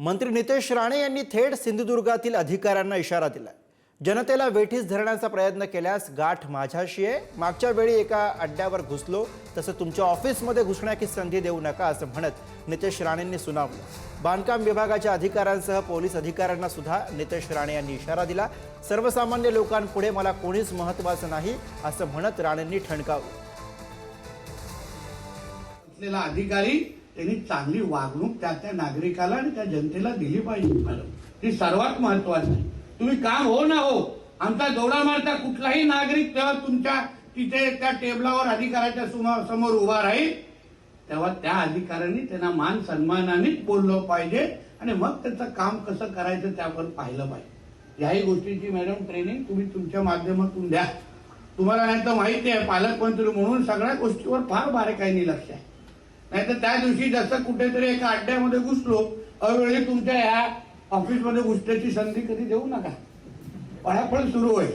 मंत्री नितेश राणे यांनी थेट सिंधुदुर्गातील अधिकाऱ्यांना इशारा दिला जनतेला वेठीस धरण्याचा प्रयत्न केल्यास गाठ माझ्याशी आहे. मागच्या वेळी एका अड्ड्यावर घुसलो तसं तुमच्या ऑफिसमध्ये घुसण्याची संधी देऊ नका असं म्हणत नितेश राणेंनी सुनावलं. बांधकाम विभागाच्या अधिकाऱ्यांसह पोलीस अधिकाऱ्यांना सुद्धा नितेश राणे यांनी इशारा दिला. सर्वसामान्य लोकांपुढे मला कोणीच महत्त्वाचं नाही असं म्हणत राणेंनी ठणकावलं. अधिकारी त्यांनी चांगली वागणूक त्या त्या नागरिकाला आणि त्या जनतेला दिली पाहिजे मॅडम ती सर्वात महत्वाची तुम्ही काम हो ना हो आमचा दौडा मारता कुठलाही नागरिक तेव्हा तुमच्या तिथे त्या टेबलावर अधिकाऱ्याच्या समोर समोर उभा राहील तेव्हा त्या अधिकाऱ्यांनी त्यांना मान सन्मानानेच बोललं पाहिजे आणि मग त्याचं काम कसं करायचं त्यावर पाहिलं पाहिजे. याही गोष्टीची मॅडम ट्रेनिंग तुम्ही तुमच्या माध्यमातून द्या. तुम्हाला नाही तर माहिती आहे पालकमंत्री म्हणून सगळ्या गोष्टीवर फार बारीकाईने लक्ष आहे. नाहीतर त्या दिवशी जसं कुठेतरी एका अड्ड्यामध्ये घुसलो अवेळी तुमच्या ह्या ऑफिसमध्ये घुसण्याची संधी कधी देऊ नका. पळापळ सुरू होईल.